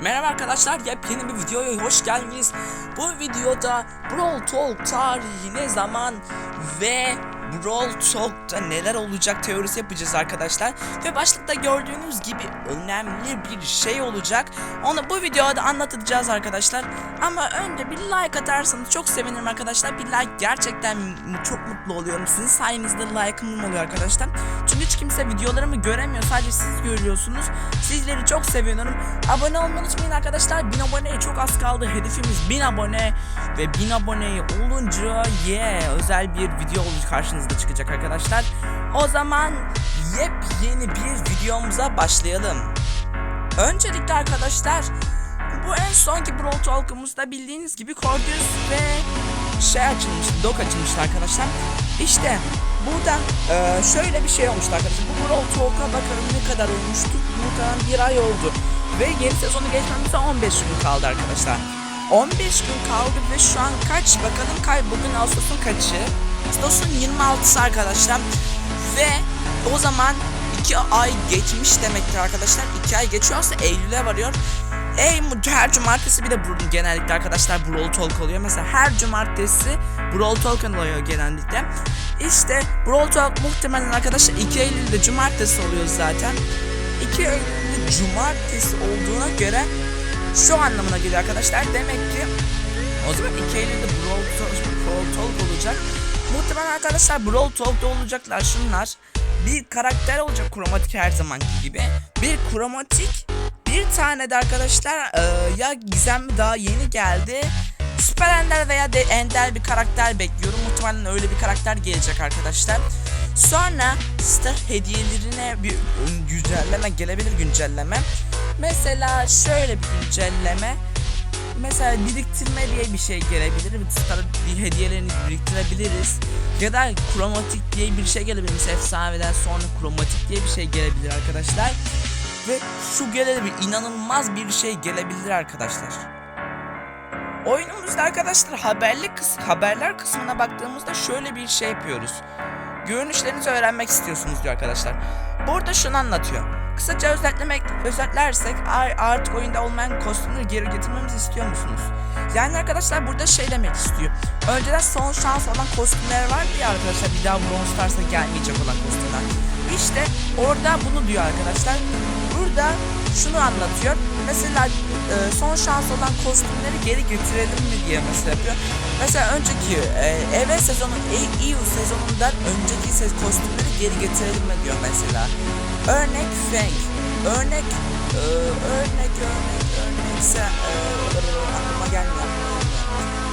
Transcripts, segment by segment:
Merhaba arkadaşlar, yepyeni bir videoya hoş geldiniz. Bu videoda Brawl Talk tarihi ne zaman ve Brawl Talk'ta neler olacak teorisi yapacağız arkadaşlar. Ve başlıkta gördüğünüz gibi önemli bir şey olacak. Onu bu videoda anlatacağız arkadaşlar. Ama önce bir like atarsanız çok sevinirim arkadaşlar. Bir like gerçekten çok mutlu oluyorum. Sizin sayenizde like'ım oluyor arkadaşlar. Çünkü hiç kimse videolarımı göremiyor. Sadece siz görüyorsunuz. Sizleri çok seviyorum. Abone olmayı unutmayın arkadaşlar. 1000 aboneye çok az kaldı. Hedefimiz 1000 abone. Ve 1000 aboneye olunca yeah, özel bir video olacak karşınızda çıkacak arkadaşlar. O zaman yepyeni bir videomuza başlayalım. Öncelikle arkadaşlar bu en sonki Brawl Talk'umuzda bildiğiniz gibi Cordius ve şey açılmıştı, dok açılmıştı arkadaşlar. İşte burada e, şöyle bir şey olmuştu arkadaşlar. Bu Brawl Talk'a bakalım ne kadar olmuştu. Muhtemelen bir ay oldu. Ve yeni sezonu geçmemize 15 gün kaldı arkadaşlar. 15 gün kaldı ve şu an kaç bakalım kay bugün Ağustos'un kaçı? Ağustos'un 26'sı arkadaşlar. Ve o zaman 2 ay geçmiş demektir arkadaşlar. 2 ay geçiyorsa Eylül'e varıyor. Ey her cumartesi bir de bu- genellikle arkadaşlar Brawl Talk oluyor. Mesela her cumartesi Brawl Talk oluyor genellikle. İşte Brawl Talk muhtemelen arkadaşlar 2 Eylül'de cumartesi oluyor zaten. 2 Eylül'de cumartesi olduğuna göre şu anlamına geliyor arkadaşlar. Demek ki o zaman 2 Eylül'de Brawl Talk, Brawl Talk olacak. Muhtemelen arkadaşlar Brawl Talk'ta olacaklar şunlar. Bir karakter olacak kromatik her zamanki gibi. Bir kromatik bir tane de arkadaşlar e, ya gizem daha yeni geldi. Süper Ender veya de Ender bir karakter bekliyorum. Muhtemelen öyle bir karakter gelecek arkadaşlar. Sonra Star hediyelerine bir güncelleme gelebilir güncelleme. Mesela şöyle bir güncelleme. Mesela biriktirme diye bir şey gelebilir. Star hediyelerini biriktirebiliriz. Ya da kromatik diye bir şey gelebilir. Mesela efsaneden sonra kromatik diye bir şey gelebilir arkadaşlar. Ve şu gelebilir. inanılmaz bir şey gelebilir arkadaşlar. Oyunumuzda arkadaşlar haberlik kıs haberler kısmına baktığımızda şöyle bir şey yapıyoruz. Görünüşlerinizi öğrenmek istiyorsunuz diyor arkadaşlar. Burada şunu anlatıyor. Kısaca özetlemek, özetlersek ar- artık oyunda olmayan kostümleri geri getirmemizi istiyor musunuz? Yani arkadaşlar burada şey demek istiyor. Önceden son şans olan kostümler vardı ya arkadaşlar bir daha Brawl Stars'a gelmeyecek olan kostümler. İşte orada bunu diyor arkadaşlar. Burada şunu anlatıyor. Mesela e, son şans olan kostümleri geri getirelim mi diye mesela yapıyor. Mesela önceki e, evet sezonu E- EU sezonundan önceki kostümleri geri getirelim mi diyor mesela. Örnek Fang. Örnek e, örnek örnek örnekse e, gelmiyor.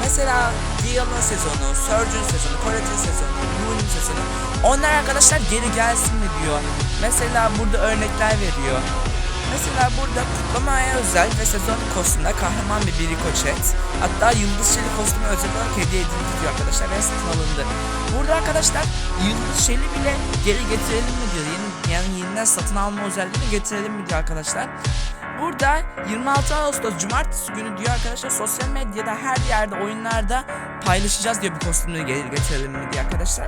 Mesela Dial'ın sezonu, Surgeon sezonu, Coretin sezonu, Moon'un sezonu. Onlar arkadaşlar geri gelsin mi diyor. Mesela burada örnekler veriyor. Mesela burada kutlamaya özel ve sezon kostümüne kahraman bir biri koçet. Hatta Yıldız Şeli kostümü özel olarak hediye edildi diyor arkadaşlar ve satın alındı. Burada arkadaşlar Yıldız Şeli bile geri getirelim mi diyor. Yani yeniden satın alma özelliğini getirelim mi diyor arkadaşlar. Burada 26 Ağustos Cumartesi günü diyor arkadaşlar sosyal medyada her yerde oyunlarda paylaşacağız diyor bu geri getirelim mi diye arkadaşlar.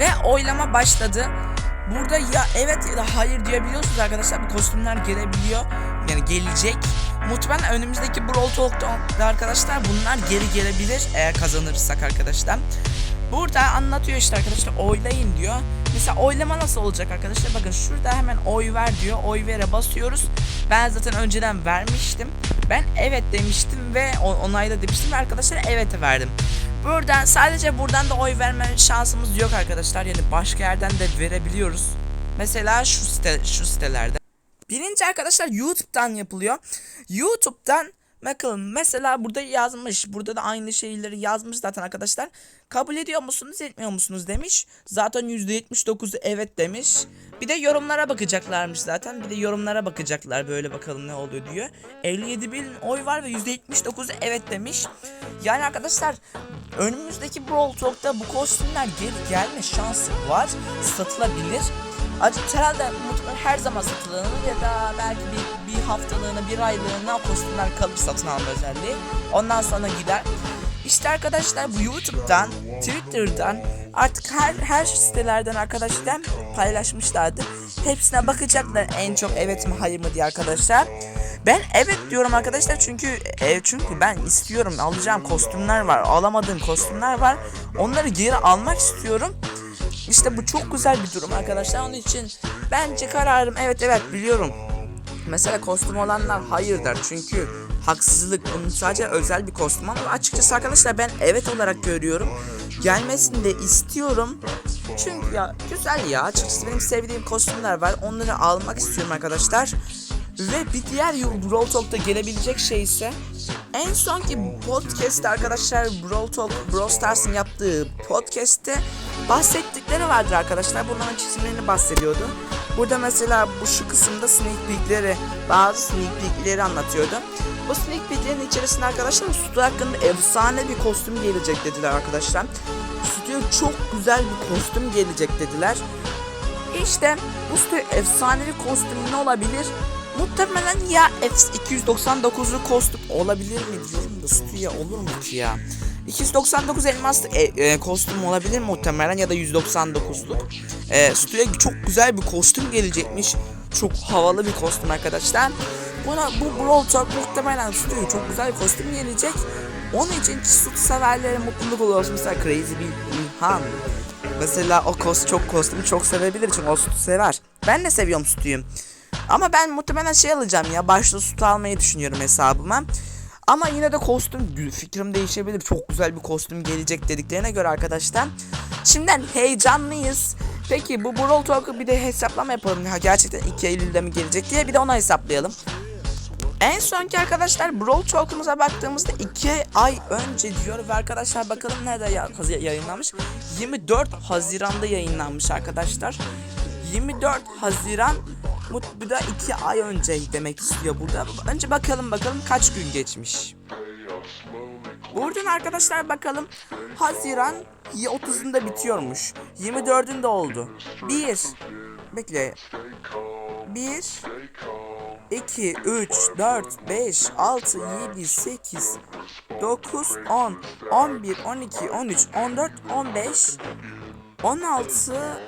Ve oylama başladı. Burada ya evet ya da hayır diyebiliyorsunuz arkadaşlar. Bu kostümler gelebiliyor. Yani gelecek. Muhtemelen önümüzdeki Brawl Talk'ta arkadaşlar bunlar geri gelebilir eğer kazanırsak arkadaşlar. Burada anlatıyor işte arkadaşlar oylayın diyor. Mesela oylama nasıl olacak arkadaşlar? Bakın şurada hemen oy ver diyor. Oy vere basıyoruz. Ben zaten önceden vermiştim. Ben evet demiştim ve onayla demiştim ve arkadaşlar evet verdim. Buradan sadece buradan da oy verme şansımız yok arkadaşlar. Yani başka yerden de verebiliyoruz. Mesela şu site şu sitelerde. Birinci arkadaşlar YouTube'dan yapılıyor. YouTube'dan bakalım mesela burada yazmış. Burada da aynı şeyleri yazmış zaten arkadaşlar. Kabul ediyor musunuz etmiyor musunuz demiş. Zaten %79'u evet demiş. Bir de yorumlara bakacaklarmış zaten. Bir de yorumlara bakacaklar böyle bakalım ne oluyor diyor. 57 bin oy var ve %79'u evet demiş. Yani arkadaşlar önümüzdeki Brawl Talk'ta bu kostümler geri gelme şansı var. Satılabilir. Acı herhalde muhtemelen her zaman satılır ya da belki bir, bir haftalığına bir aylığına kostümler kalır satın alma özelliği. Ondan sonra gider. İşte arkadaşlar bu YouTube'dan, Twitter'dan artık her her sitelerden arkadaşlar paylaşmışlardı. Hepsine bakacaklar en çok evet mi hayır mı diye arkadaşlar. Ben evet diyorum arkadaşlar çünkü e, çünkü ben istiyorum alacağım kostümler var alamadığım kostümler var onları geri almak istiyorum. İşte bu çok güzel bir durum arkadaşlar onun için bence kararım evet evet biliyorum. Mesela kostüm olanlar hayır der çünkü haksızlık bunun sadece özel bir kostüm ama açıkçası arkadaşlar ben evet olarak görüyorum. Gelmesini de istiyorum. Çünkü ya güzel ya açıkçası benim sevdiğim kostümler var onları almak istiyorum arkadaşlar. Ve bir diğer Brawl Talk'ta gelebilecek şey ise en sonki podcast'te arkadaşlar Brawl Talk Brawl Stars'ın yaptığı podcast'te bahsettikleri vardır arkadaşlar. Bunların çizimlerini bahsediyordu. Burada mesela bu şu kısımda sneak peek'leri, bazı sneak peek'leri anlatıyordu. Bu sneak peek'lerin içerisinde arkadaşlar Stu hakkında efsane bir kostüm gelecek dediler arkadaşlar. Stu'ya çok güzel bir kostüm gelecek dediler. İşte bu Stu'ya efsane bir kostüm ne olabilir? Muhtemelen ya F299'lu kostüm olabilir mi diyorum da Stu'ya olur mu ki ya? 299 elmaslı e, e, kostüm olabilir muhtemelen ya da 199'luk. E, Stu'ya çok güzel bir kostüm gelecekmiş. Çok havalı bir kostüm arkadaşlar. Buna bu Brawl Talk muhtemelen Stu'ya çok güzel bir kostüm gelecek. Onun için Stu severlere mutluluk olur. Mesela Crazy bir İlhan. Mesela o kost çok kostümü çok sevebilir çünkü o Stu sever. Ben de seviyorum Stu'yu. Ama ben muhtemelen şey alacağım ya başta Stu almayı düşünüyorum hesabıma. Ama yine de kostüm fikrim değişebilir. Çok güzel bir kostüm gelecek dediklerine göre arkadaşlar. Şimdiden heyecanlıyız. Peki bu Brawl Talk'ı bir de hesaplama yapalım. Ha, gerçekten 2 Eylül'de mi gelecek diye bir de onu hesaplayalım. En sonki arkadaşlar Brawl Talk'umuza baktığımızda 2 ay önce diyor ve arkadaşlar bakalım nerede ya yayınlanmış? 24 Haziran'da yayınlanmış arkadaşlar. 24 Haziran bu, bu da 2 ay önce demek istiyor burada. Önce bakalım bakalım kaç gün geçmiş. Buradan arkadaşlar bakalım Haziran 30'unda bitiyormuş. 24'ünde oldu. 1 Bekle. 1 2 3 4 5 6 7 8 9 10 11 12 13 14 15 16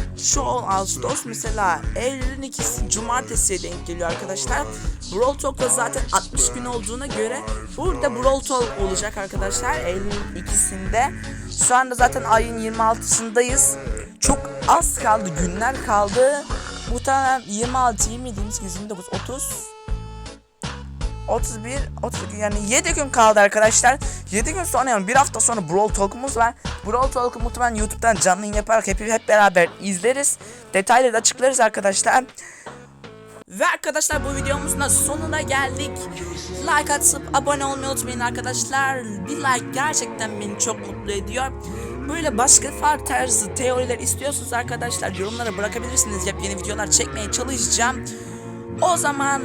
şu Ağustos mesela Eylül'ün ikisi cumartesiye denk geliyor arkadaşlar. Brawl Talk'ta zaten 60 gün olduğuna göre burada Brawl Talk olacak arkadaşlar Eylül'ün ikisinde. Şu anda zaten ayın 26'sındayız. Çok az kaldı günler kaldı. Muhtemelen 26, 27, 28, 29, 30 31, 30 yani 7 gün kaldı arkadaşlar. 7 gün sonra yani bir hafta sonra Brawl Talk'umuz var. Brawl Talk'u muhtemelen YouTube'dan canlı yayın yaparak hep, hep beraber izleriz. Detayları da açıklarız arkadaşlar. Ve arkadaşlar bu videomuzun da sonuna geldik. Like atıp abone olmayı unutmayın arkadaşlar. Bir like gerçekten beni çok mutlu ediyor. Böyle başka farklı tarzı teoriler istiyorsanız arkadaşlar yorumlara bırakabilirsiniz. Yepyeni videolar çekmeye çalışacağım. O zaman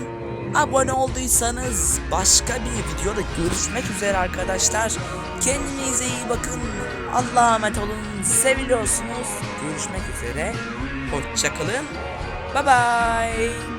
abone olduysanız başka bir videoda görüşmek üzere arkadaşlar. Kendinize iyi bakın. Allah'a emanet olun. Seviliyorsunuz. Görüşmek üzere. Hoşçakalın. Bye bye.